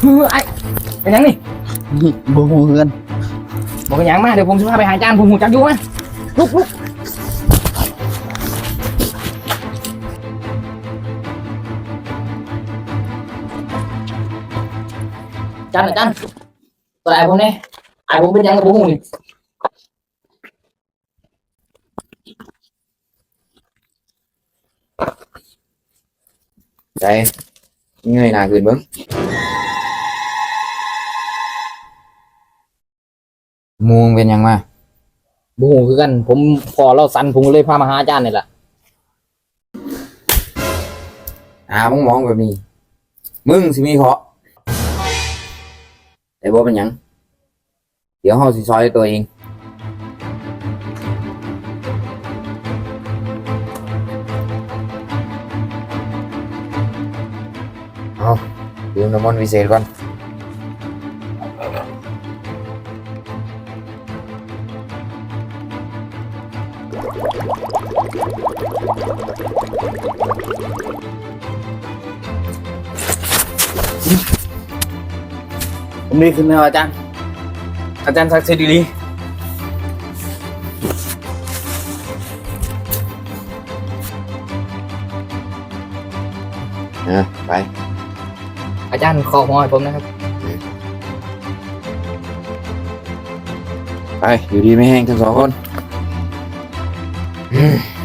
เฮ้ยไอ้เป็นยังนี่บ่ฮู้เฮือนบอกเป็นหยังมาเดี๋ยวผมจะพาไปหาอา มหูจักอยู่ไหมลุกลุกอาจารย์อาจารย์ตัวไอ้ผมเนี่ยไอ้ผมเป็นหยังกับผมหูนี่ใจเงยหน้าขึ้นเบิ่งมูงเป็นหยังมาบูหูคือกัน ผมพอเราสันผมก็เลยพามาหาอาจารย์นี่แหละหามึงมองแบบนี้ มึงสิมีเคราะห์แต่บ่เป็นหยัง เดี๋ยวเฮาสิซอยตัวเอง เอาดื่มน้ำมันต์วิเศษก่อน ผมดีขึ้นแล้วอาจารย์ อาจารย์ศักดิ์สิทธิ์ดีเออไป อาจารย์ขอหัวให้ผมนะครับ ไป อยู่ดีไม่แห้งทั้งสองคน อืม